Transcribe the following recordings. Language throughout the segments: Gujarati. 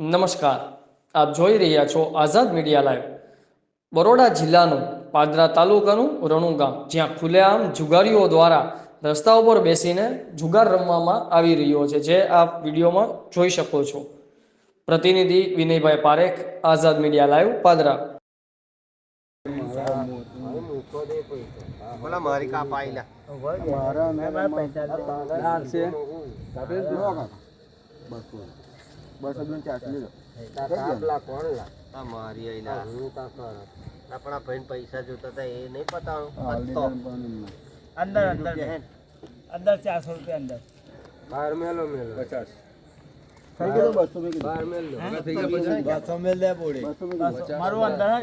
નમસ્કાર. આપ જોઈ રહ્યા છો આઝાદ મીડિયા લાઈવ. બરોડા જિલ્લાનું પાદરા તાલુકાનું રણુ ગામ જ્યાં ખુલ્લેઆમ જુગારીઓ દ્વારા રસ્તા ઉપર બેસીને જુગાર રમવામાં આવી રહ્યો છે જે આપ વિડીયોમાં જોઈ શકો છો. પ્રતિનિધિ વિનયભાઈ પારેખ આઝાદ મીડિયા લાઈવ પાદરા. બોલા મારી કાપ આઈલા આ મારી આઈલા આપણા ભાઈ પૈસા જોતા હતા એ નહીં પતાવું અંદર અંદર. અંદર ચારસો રૂપિયા અંદર. બાર મેલો મેલો. પચાસ. બાર મેલો. બસો. મારું અંદર હે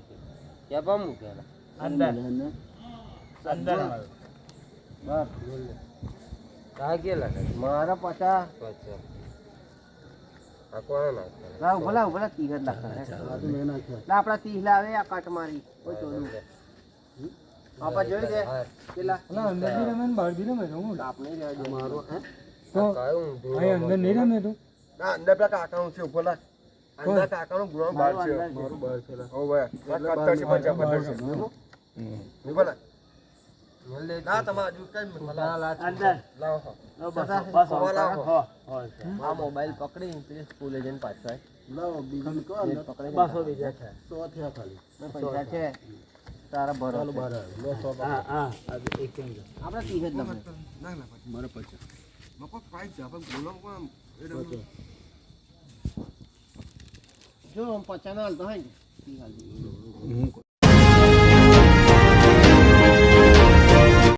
કે? ક્યાં મૂકેલા અંદર. અંદર મારું. કા ગયેલા મારા પચાસ. પચાસ. આ કોણ નાખેલા ભલા ભલા ત્રીસ જ નાખે આપડા તીર લાવે આ કટ મારી. કોઈ ચોરું આપા જોઈ દે પેલા. આપણે મારો હે? કયું ના અંદર પેલા કાકાનું છે ઉપર અંદર કાકાનું ગ્રાઉન્ડ બહાર છે. મારું બહાર છે. ઓ ભાઈ કત્તર છે પંચા છે. નહીં બોલા ના તમારે હજુ કઈ અંદર. લાવો બસો લાવો. આ મોબાઈલ પકડી પેલી સ્કૂલે જઈને પાછા બસો બીજા છે. પૈસા છે. તારા ભરો હા હા. એક આપણે જ ના ના પછી. મારે પચાસ મકો આપણે બોલો કોણ? જો પચાસ ના હાલતો હોય ને. ત્રીસ હાલતો.